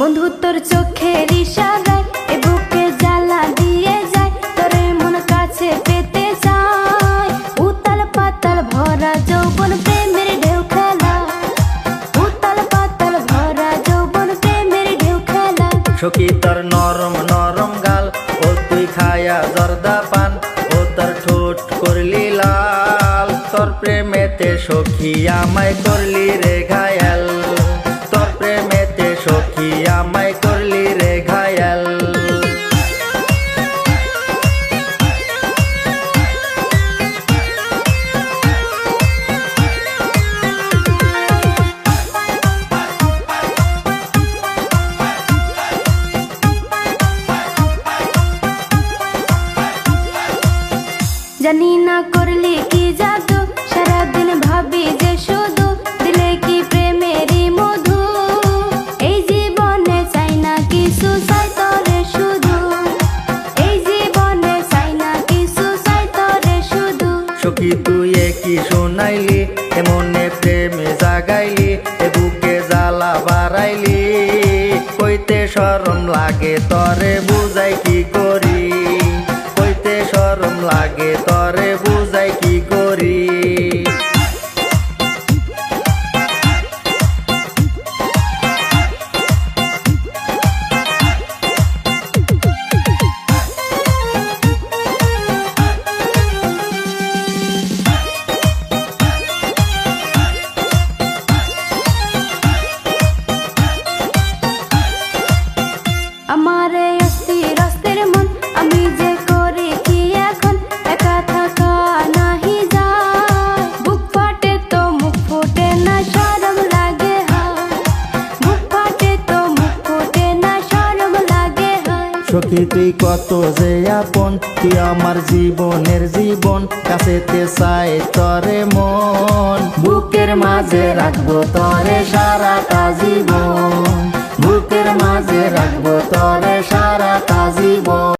বন্ধু তোর চোখের ইশারায় এ বুকে জ্বালা দিয়ে যায়, তোরে মন কাছে পেতে যায় উতাল পাতাল ভরা যৌবন প্রেমের ঢেউ খেলা। উতাল পাতাল ভরা যৌবন প্রেমের ঢেউ খেলা। সখী তোর নরম নরম গাল, ও তুই খায়া জর্দা পান, ও তোর ঠোঁট করলি লাল। তোর প্রেমেতে সখী আমায় করলি রে ঘায়াল। আমায় করলি রে ঘায়াল। জানি না করলি কি জাদু সারাদিন ভাবি যে সখী তুই কি শোনাইলি? এমনে প্রেমে জাগাইলি, এ বুকে জ্বালা বাড়াইলি। কইতে শরম লাগে, তরে বুঝাই কি করি? কইতে শরম লাগে, তরে তুই কত যে আপন তুই আমার জীবনের জীবন? কাছেতে চাই তরে মন। বুকের মাঝে রাখব তরে সারাটা জীবন। বুকের মাঝে রাখব